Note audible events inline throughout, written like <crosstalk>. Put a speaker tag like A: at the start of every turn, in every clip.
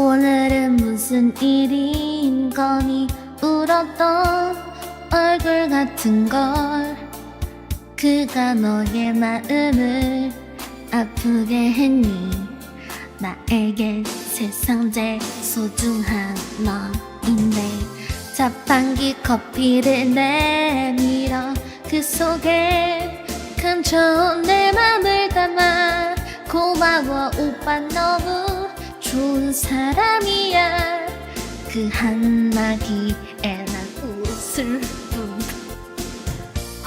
A: 오늘은 무슨 일인 거니? 울었던 얼굴 같은 걸. 그가 너의 마음을 아프게 했니? 나에게 세상 제일 소중한 너인데 자판기 커피를 내밀어 그 속에 감춰온 내 맘을 담아 고마워 오빠 너무 사람이야. 그 한마디에 난 웃을 뿐.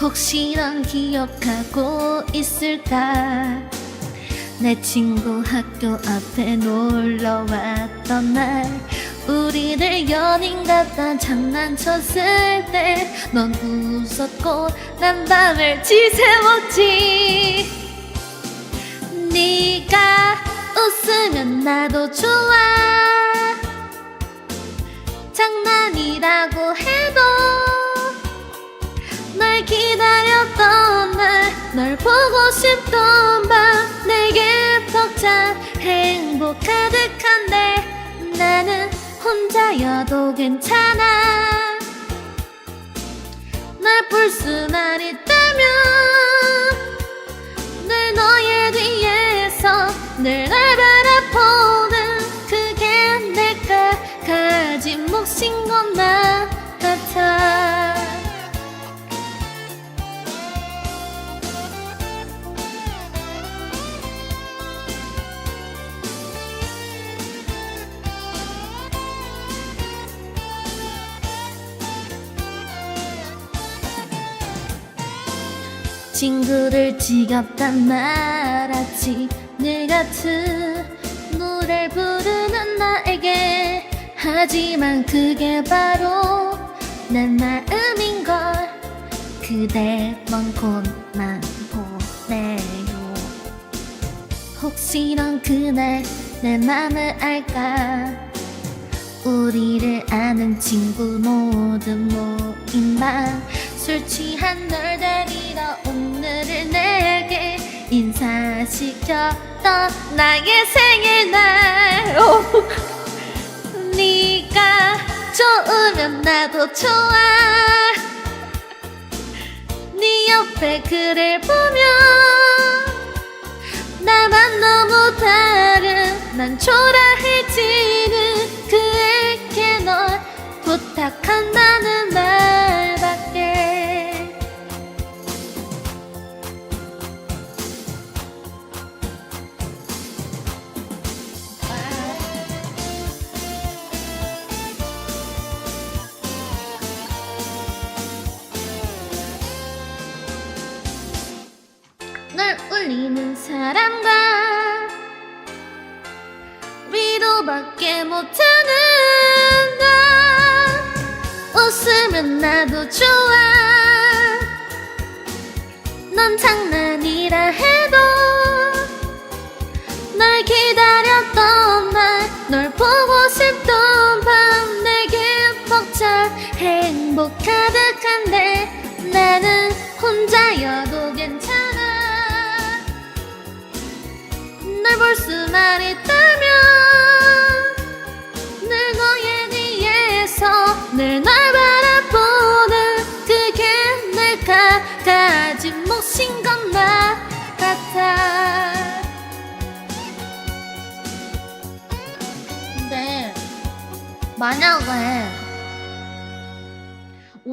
A: 혹시 넌 기억하고 있을까? 내 친구 학교 앞에 놀러 왔던 날 우리를 연인 같다 장난쳤을 때 넌 웃었고 난 밤을 지새웠지 나도 좋아. 장난이라고 해도 널 기다렸던 날 널 보고 싶던 밤 내게 벅찬 행복 가득한데 나는 혼자여도 괜찮아. 날 볼 수만 있다면 늘 너의 뒤에서 늘날 바라 보는 그게 내가 가진 몫인 것만 같아. 친구를 지겹단 말았지 늘 같은 노래를 부르는 나에게. 하지만 그게 바로 내 마음인걸. 그대 먼 곳만 보내요. 혹시 넌 그날 내 맘을 알까? 우리를 아는 친구 모두 모임만 술 취한 널 내게 인사시켰던 나의 생일날. 오. <laughs> 네가 좋으면 나도 좋아. 네 옆에 그를 보면 나만 너무 다른 난 초라해 널 울리는 사람과 위로밖에 못하는 나 웃으면 나도 좋아. 넌 장난이라 해도 널 기다렸던 날널 보고 싶던 밤 내게 벅찬 행복 가득한데 나는 혼자여도 볼 수만 있다면 늘 너의 뒤에서 늘널 바라보는 그게 내가 가진 몫인 것만 같아. 근데 만약에